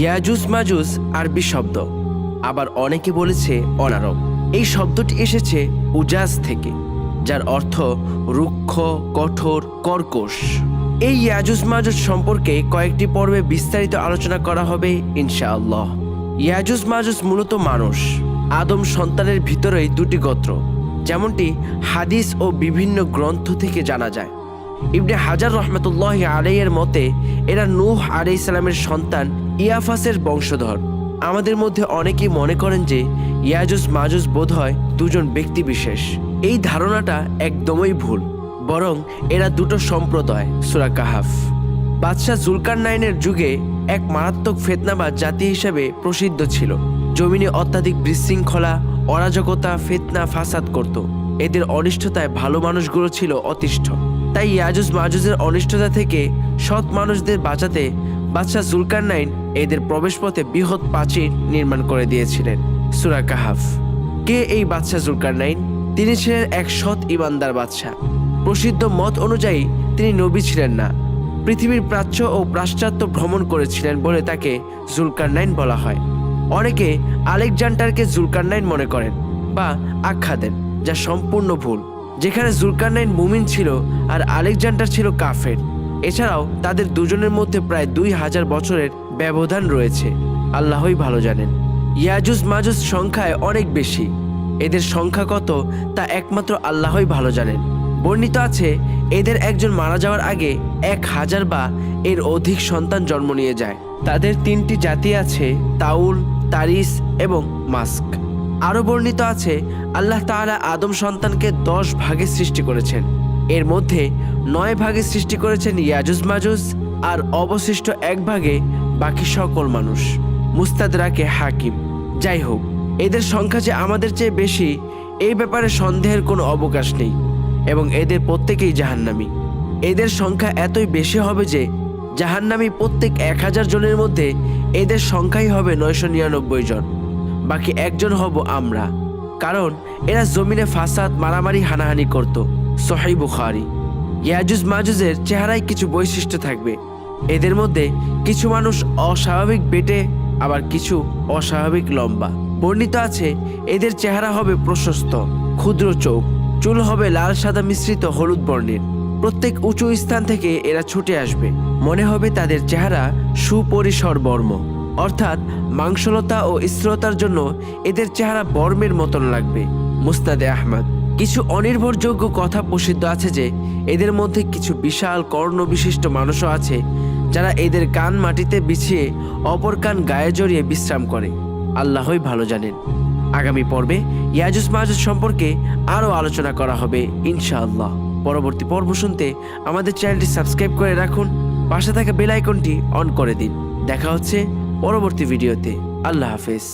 ইয়াজুস majus আরবি শব্দ। আবার অনেকে বলেছে অনারব। এই শব্দটি এসেছে উজাজ থেকে, যার অর্থ রুক্ষ, কঠোর, কর্কশ। এই ইয়াজুস মাজুস সম্পর্কে কয়েকটি পর্বে বিস্তারিত আলোচনা করা হবে, ইনশাআল্লাহ। ইয়াজুস মাজুস মূলত মানুষ। আদম সন্তানের ভিতরেই দুটি গোত্র, যেমনটি হাদিস ও বিভিন্ন গ্রন্থ থেকে জানা যায়। ইবনে হাজার রহমতুল্লাহ আলাইয়ের মতে, এরা নূহ আলাই ইসলামের সন্তান ইয়াফাসের বংশধর। আমাদের মধ্যে অনেকেই মনে করেন যে ইয়াজুস মাজুস বোধ হয় দুজন ব্যক্তি বিশেষ। এই ধারণাটা একদমই ভুল, বরং এরা দুটো সম্প্রদায়, সুরা কাহাফ। বাদশাহ জুলকার নাইনের যুগে এক মারাত্মক ফেতনাবাজ জাতি হিসেবে প্রসিদ্ধ ছিল। জমিনে অত্যাধিক বিশৃঙ্খলা, অরাজকতা, ফেতনা, ফাসাদ করত। এদের অনিষ্টতায় ভালো মানুষগুলো ছিল অতিষ্ঠ। তাই ইয়াজুজ মাজুজের অনিষ্টতা থেকে সৎ মানুষদের বাঁচাতে বাদশাহ জুলকার নাইন এদের প্রবেশপথে বৃহৎ প্রাচীর নির্মাণ করে দিয়েছিলেন, সুরা কাহাফ। কে এই বাদশাহ জুলকার নাইন তিনি ছিলেন এক সৎ ইমানদার বাদশাহ। প্রসিদ্ধ মত অনুযায়ী তিনি নবী ছিলেন না। পৃথিবীর প্রাচ্য ও পাশ্চাত্য ভ্রমণ করেছিলেন বলে তাকে জুলকার নাইন বলা হয়। অনেকে আলেকজান্ডারকে জুলকারনাইন মনে করেন বা আখ্যা দেন, যা সম্পূর্ণ ভুল। যেখানে জুলকার নাইন মুমিন ছিল আর আলেকজান্ডার ছিল কাফের। এছাড়াও তাদের দুজনের মধ্যে প্রায় দুই হাজার বছরের ব্যবধান রয়েছে। আল্লাহই ভালো জানেন। ইয়াজুজ মাজুজ সংখ্যায় অনেক বেশি। এদের সংখ্যা কত তা একমাত্র আল্লাহই ভালো জানেন। বর্ণিত আছে, এদের একজন মারা যাওয়ার আগে এক হাজার বা এর অধিক সন্তান জন্ম নিয়ে যায়। তাদের তিনটি জাতি আছে, তাউল, তারিস এবং মাস্ক। আরও বর্ণিত আছে, আল্লাহ তাআলা আদম সন্তানকে দশ ভাগে সৃষ্টি করেছেন। এর মধ্যে নয় ভাগে সৃষ্টি করেছেন ইয়াজুজ মাজুজ আর অবশিষ্ট এক ভাগে বাকি সকল মানুষ, মুস্তাদরাকে হাকিম। যাই হোক, এদের সংখ্যা যে আমাদের চেয়ে বেশি, এই ব্যাপারে সন্দেহের কোনো অবকাশ নেই এবং এদের প্রত্যেকেই জাহান্নামী। এদের সংখ্যা এতই বেশি হবে যে জাহান্নামী প্রত্যেক এক হাজার জনের মধ্যে এদের সংখ্যাই হবে নয়শো নিরানব্বই জন। বাকি একজন হব আমরা। কারণ এরা জমিনে ফাসাদ, মারামারি, হানাহানি করত। সহাই বুখারি। ইয়াজুজ মাজুজের চেহারায় কিছু বৈশিষ্ট্য থাকবে। এদের মধ্যে কিছু মানুষ অস্বাভাবিক বেটে, আবার কিছু অস্বাভাবিক লম্বা। বর্ণিত আছে, এদের চেহারা হবে প্রশস্ত, ক্ষুদ্র চোখ, চুল হবে লাল সাদা মিশ্রিত হলুদ বর্ণের। প্রত্যেক উঁচু স্থান থেকে এরা ছুটে আসবে। মনে হবে তাদের চেহারা সুপরিসর বর্ম। অর্থাৎ মাংসলতা ও স্থিরতার জন্য এদের চেহারা বর্মের মতন লাগবে। মুস্তাদে আহমদ। কিছু অনির্ভরযোগ্য কথা প্রসিদ্ধ আছে যে, এদের মধ্যে কিছু বিশাল কর্ণ বিশিষ্ট মানুষও আছে, যারা এদের কান মাটিতে বিছিয়ে অপর কান গায়ে জড়িয়ে বিশ্রাম করে। আল্লাহই ভালো জানেন। আগামী পর্বে ইয়াজুস মাহুস সম্পর্কে আরও আলোচনা করা হবে, ইনশাআল্লাহ। পরবর্তী পর্ব শুনতে আমাদের চ্যানেলটি সাবস্ক্রাইব করে রাখুন, পাশে থাকা বেল আইকনটি অন করে দিন। দেখা হচ্ছে পরবর্তী ভিডিওতে। আল্লাহ হাফেজ।